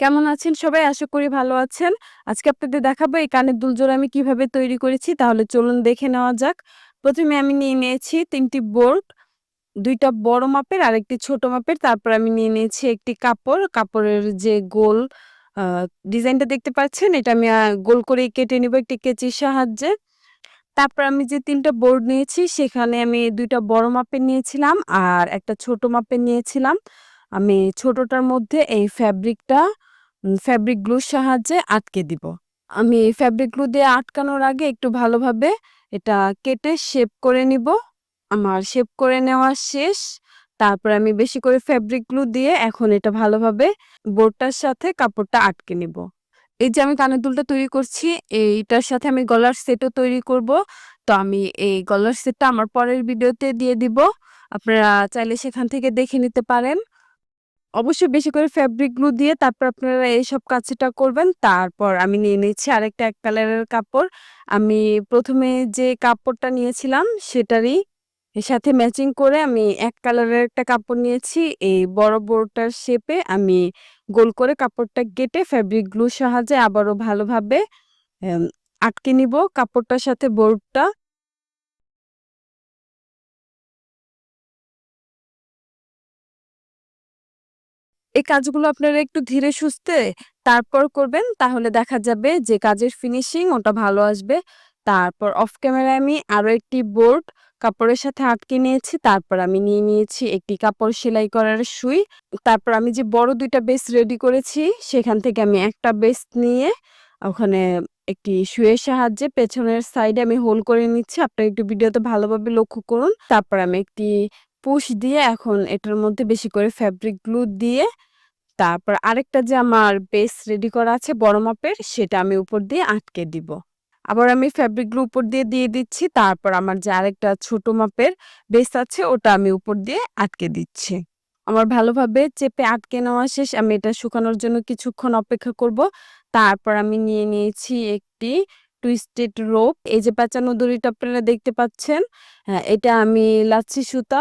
কেমন আছেন সবাই? আশা করি ভালো আছেন। আজকে আপনাদের দেখাবো এই কানের দুলজোড়া আমি কীভাবে তৈরি করেছি। তাহলে চলুন দেখে নেওয়া যাক। প্রথমে আমি নিয়ে নিয়েছি তিনটি বোর্ড, দুইটা বড় মাপের আর একটি ছোট মাপের। তারপর আমি নিয়ে নিয়েছি একটি কাপড়। কাপড়ের যে গোল ডিজাইনটা দেখতে পাচ্ছেন এটা আমি গোল করে কেটে নিব একটি কেচির সাহায্যে। তারপর আমি যে ৩ টা বোর্ড নিয়েছি সেখানে আমি দুইটা বড় মাপের নিয়েছিলাম আর একটা ছোট মাপের নিয়েছিলাম। আমি ছোটটার মধ্যে এই ফ্যাব্রিকটা ফ্যাব্রিক গ্লুর সাহায্যে আটকে দিব। আমি এই ফ্যাব্রিক গ্লু দিয়ে আটকানোর আগে একটু ভালোভাবে এটা কেটে শেপ করে নিব। আমার শেপ করে নেওয়া শেষ। তারপর আমি বেশি করে ফ্যাব্রিক গ্লু দিয়ে এখন এটা ভালোভাবে বোর্ডটার সাথে কাপড়টা আটকে নিব। এই যে আমি কানের দুলটা তৈরি করছি, এইটার সাথে আমি গলার সেটও তৈরি করব। তো আমি এই গলার সেটটা আমার পরের ভিডিওতে দিয়ে দিব। আপনারা চাইলে সেখান থেকে দেখে নিতে পারেন। অবশ্যই বেশি করে ফ্যাব্রিক গ্লু দিয়ে তারপর আপনারা এইসব কাজটা করবেন। তারপর আমি নিয়ে নিচ্ছি আরেকটা এক কালারের কাপড়। আমি প্রথমে যে কাপড়টা নিয়েছিলাম সেটারই সাথে ম্যাচিং করে আমি এক কালারের একটা কাপড় নিয়েছি। এই বড় বোর্ডটার শেপে আমি গোল করে কাপড়টা কেটে ফ্যাব্রিক গ্লুর সাহায্যে আবারও ভালোভাবে আটকে নিব কাপড়টার সাথে বোর্ডটা। এই কাজগুলো আপনারা একটু ধীরে সুস্থে তারপর করবেন। তাহলে দেখা যাবে যে কাজের ফিনিশিং ওটা ভালো আসবে। তারপর অফ ক্যামেরায় আমি আরও একটি বোর্ড কাপড়ের সাথে আটকে নিয়েছি। তারপর আমি নিয়ে নিয়েছি একটি কাপড় সেলাই করার সুই। তারপর আমি যে বড় ২ টা বেস রেডি করেছি, সেখান থেকে আমি একটা বেস নিয়ে ওখানে একটি সুইয়ের সাহায্যে পেছনের সাইডে আমি হোল করে নিচ্ছি। আপনারা একটু ভিডিওতে ভালোভাবে লক্ষ্য করুন। তারপর আমি একটি পুশ দিয়ে এখন এটার মধ্যে বেশি করে ফ্যাব্রিক গ্লু দিয়ে তারপর আরেকটা যে আমার বেস রেডি করা আছে বড় মাপের সেটা আমি উপর দিয়ে আটকে দিব। আবার আমি ফ্যাব্রিকগুলো উপর দিয়ে দিয়ে দিচ্ছি। তারপর আমার যে আরেকটা ছোট মাপের বেস আছে ওটা আমি উপর দিয়ে আটকে দিচ্ছি। আমার ভালোভাবে চেপে আটকে নেওয়া শেষ। আমি এটা শুকানোর জন্য কিছুক্ষণ অপেক্ষা করব। তারপর আমি নিয়ে নিয়েছি একটি টুইস্টেড রোপ। এই যে পেঁচানো দড়িটা আপনারা দেখতে পাচ্ছেন। হ্যাঁ, এটা আমি লাচ্ছি সুতা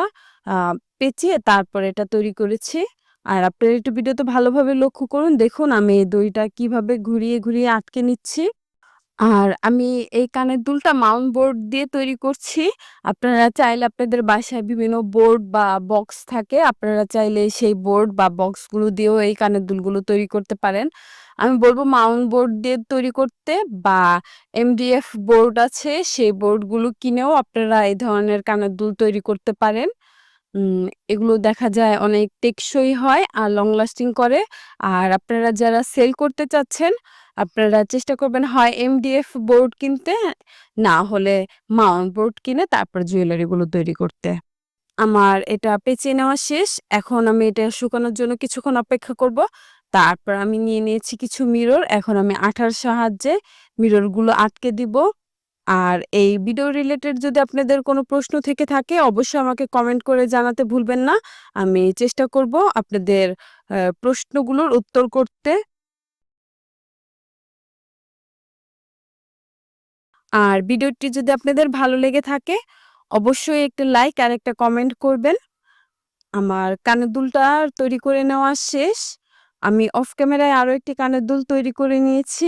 পেঁচিয়ে তারপর এটা তৈরি করেছি। আর আপনারা একটু ভিডিওতে ভালোভাবে লক্ষ্য করুন। দেখুন আমি এই দড়িটা কীভাবে ঘুরিয়ে, ঘুরিয়ে আটকে নিচ্ছি। আর আমি এই কানের দুলটা মাউন্ট বোর্ড দিয়ে তৈরি করছি। আপনারা চাইলে আপনাদের বাসায় বিভিন্ন বোর্ড বা বক্স থাকে। আপনারা চাইলে সেই বোর্ড বা বক্সগুলো দিয়েও এই কানের দুলগুলো তৈরি করতে পারেন। আমি বলব মাউন্ট বোর্ড দিয়ে তৈরি করতে বা এমডিএফ বোর্ড আছে সেই বোর্ডগুলো কিনেও আপনারা এই ধরনের কানের দুল তৈরি করতে পারেন। এগুলো দেখা যায় অনেক টেকসই হয় আর লং লাস্টিং করে। আর আপনারা যারা সেল করতে চাচ্ছেন আপনারা চেষ্টা করবেন হয় এমডিএফ বোর্ড কিনতে, না হলে মাউন্ট বোর্ড কিনে তারপর জুয়েলারি গুলো তৈরি করতে। আমার এটা পেঁচিয়ে নেওয়া শেষ। এখন আমি এটা শুকানোর জন্য কিছুক্ষণ অপেক্ষা করব। তারপর আমি নিয়ে নিয়েছি কিছু মিরর। এখন আমি আঠার সাহায্যে মিররগুলো আটকে দিব। আর এই ভিডিও রিলেটেড যদি আপনাদের কোনো প্রশ্ন থেকে থাকে, অবশ্যই আমাকে কমেন্ট করে জানাতে ভুলবেন না। আমি চেষ্টা করব আপনাদের প্রশ্নগুলোর উত্তর করতে। আর ভিডিওটি যদি আপনাদের ভালো লেগে থাকে, অবশ্যই একটা লাইক আর একটা কমেন্ট করবেন। আমার কানের দুলটা তৈরি করে নেওয়া শেষ। আমি অফ ক্যামেরায় আরও একটি কানের দুল তৈরি করে নিয়েছি।